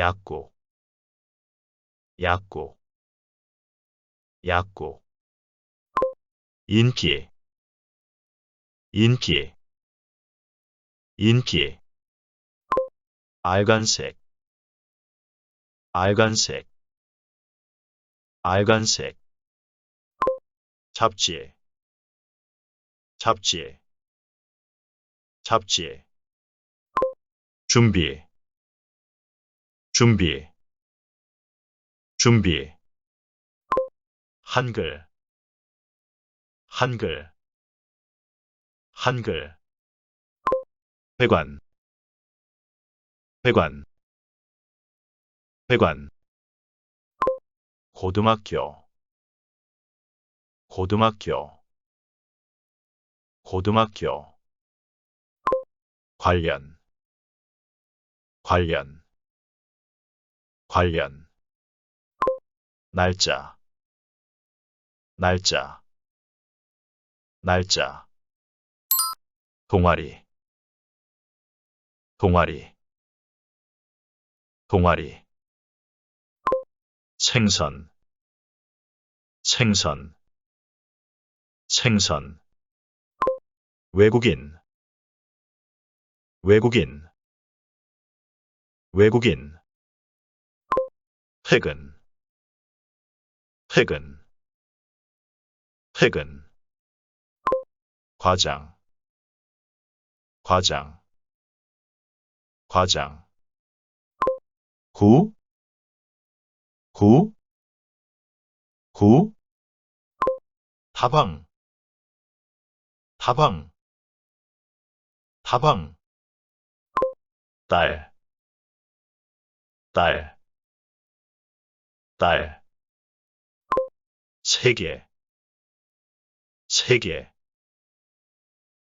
약국, 약국, 약국. 인기, 인기, 인기. 알간색, 알간색, 알간색. 잡지, 잡지, 잡지. 준비, 준비, 준비. 한글, 한글, 한글. 회관, 회관, 회관. 고등학교, 고등학교, 고등학교. 관련, 관련, 관련. 날짜, 날짜, 날짜. 동아리, 동아리, 동아리. 생선, 생선, 생선. 외국인, 외국인, 외국인. 퇴근, 퇴근, 퇴근. 과장, 과장, 과장. 구, 구, 구. 다방, 다방, 다방. 딸, 딸, 딸. 세계, 세계,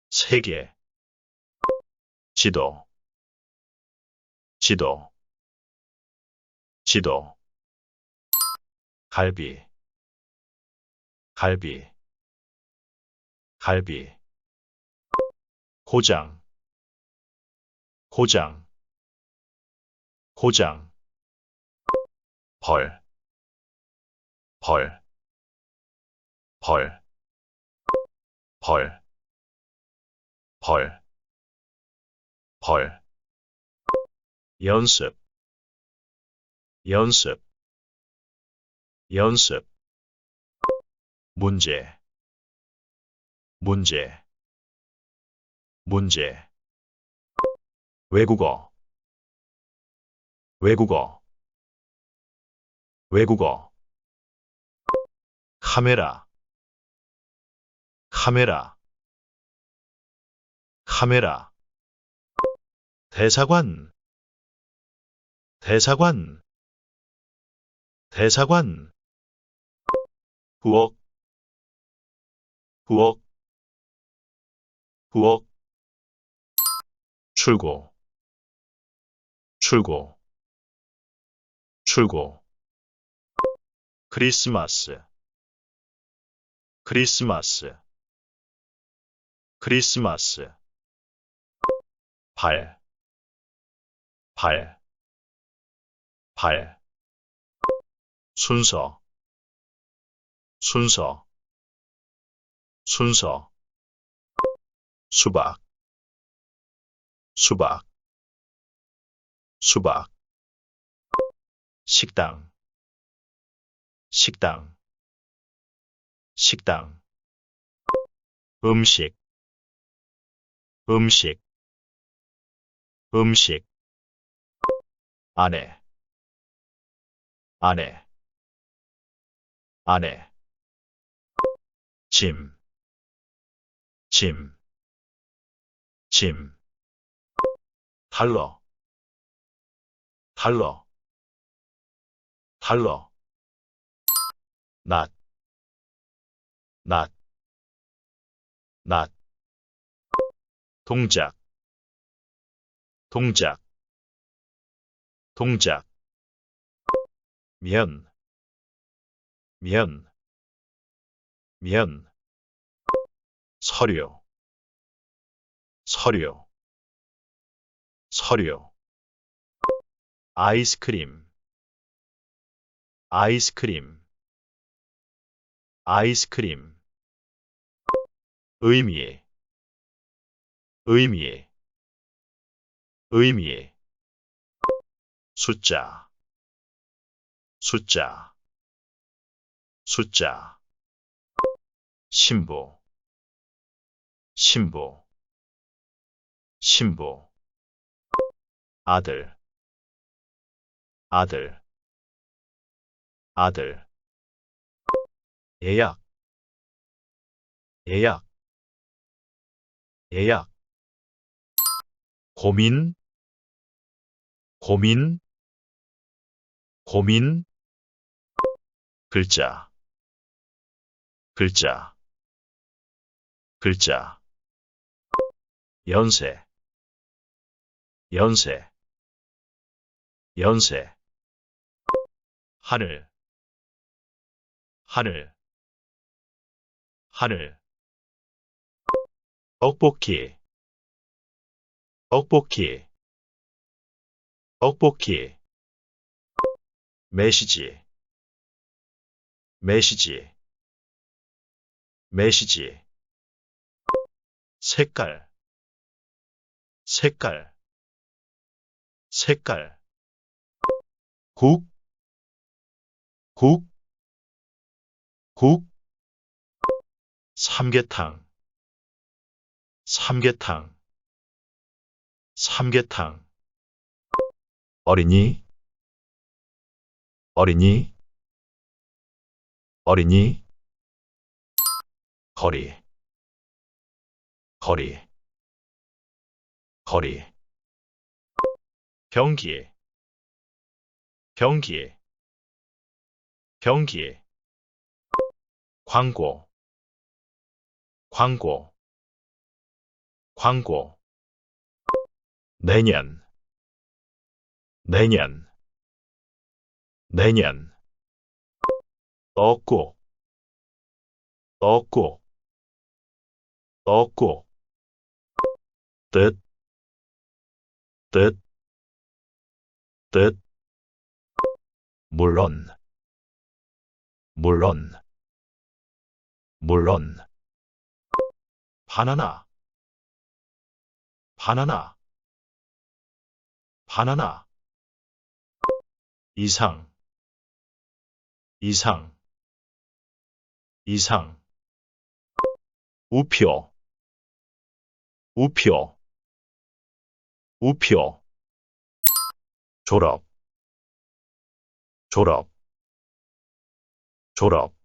세계. 지도, 지도, 지도. 갈비, 갈비, 갈비. 고장, 고장, 고장. 벌, 벌, 벌, 벌, 벌, 벌. 연습, 연습, 연습. 문제, 문제, 문제. 외국어, 외국어, 외국어. 카메라, 카메라, 카메라. 대사관, 대사관, 대사관. 부엌, 부엌, 부엌. 출고, 출고, 출고. 크리스마스, 크리스마스, 크리스마스. 발, 발, 발. 순서, 순서, 순서. 수박, 수박, 수박. 식당, 식당, 식당. 음식, 음식, 음식. 아내, 아내, 아내. 짐, 짐, 짐. 달러, 달러, 달러. 낮, 낮, 낮. 동작, 동작, 동작. 면, 면, 면. 서류, 서류, 서류. 아이스크림. 아이스크림. 아이스크림 의미 의미 의미 숫자 숫자 숫자. 신부 신부 신부 아들 아들 아들. 예약 예약 예약 고민 고민 고민 글자 글자 글자 연세 연세 연세 하늘 하늘 하늘 떡볶이 떡볶이 떡볶이 메시지 메시지 메시지 색깔 색깔 색깔 국, 국, 국, 삼계탕, 삼계탕, 삼계탕, 어린이, 어린이, 어린이, 거리, 거리, 거리, 경기, 경기, 경기, 광고, 광고, 광고, 내년, 내년, 내년, 떡국, 떡국, 떡국, 뜻, 뜻, 뜻, 물론, 물론, 물론, 바나나, 바나나, 바나나, 이상, 이상, 이상, 우표, 우표, 우표, 졸업, 졸업, 졸업,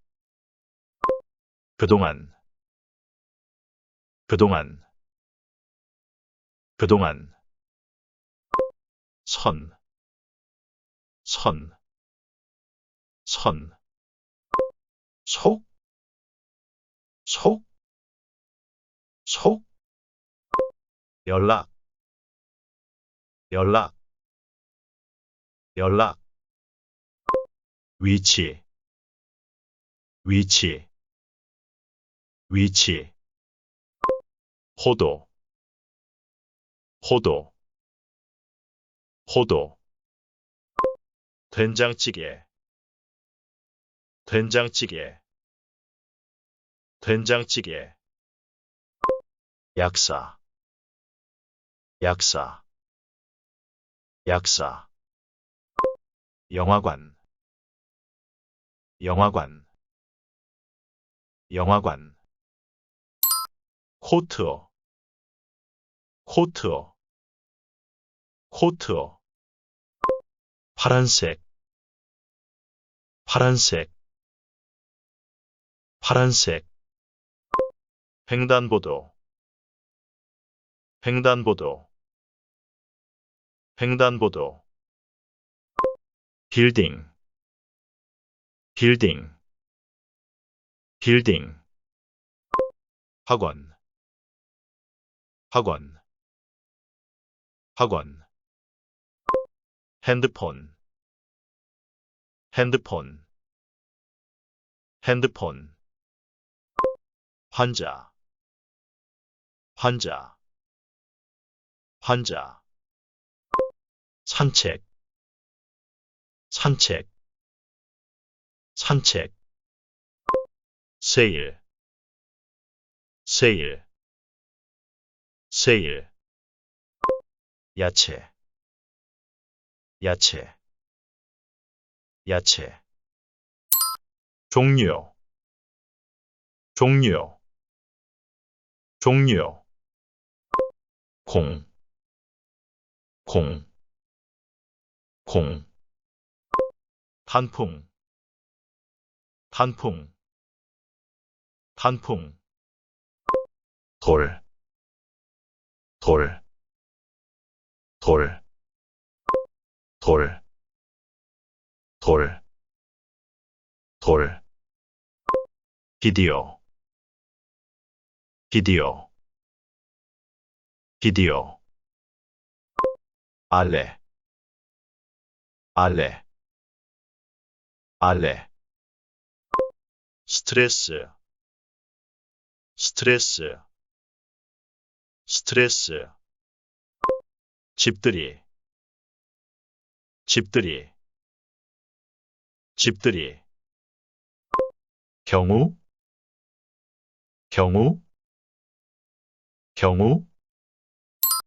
그동안, 그동안, 그동안, 선, 선, 선, 속, 속, 속, 연락, 연락, 연락, 위치, 위치, 위치, 포도, 포도, 포도, 된장찌개, 된장찌개, 된장찌개, 약사, 약사, 약사, 영화관, 영화관, 영화관, 코트, 코트, 코트, 파란색, 파란색, 파란색, 횡단보도, 횡단보도, 횡단보도, 빌딩, 빌딩, 빌딩, 학원, 학원, 학원, 핸드폰, 핸드폰, 핸드폰, 환자, 환자, 환자, 산책, 산책, 산책, 세일, 세일, 세일, 야채, 야채, 야채, 종류, 종류, 종류, 공, 공, 공, 단풍, 단풍, 단풍, 돌, 돌, 돌, 돌, 돌, 돌, 비디오, 비디오, 비디오, 알레, 알레, 알레, 스트레스, 스트레스, 스트레스, 집들이, 집들이, 집들이, 경우, 경우, 경우,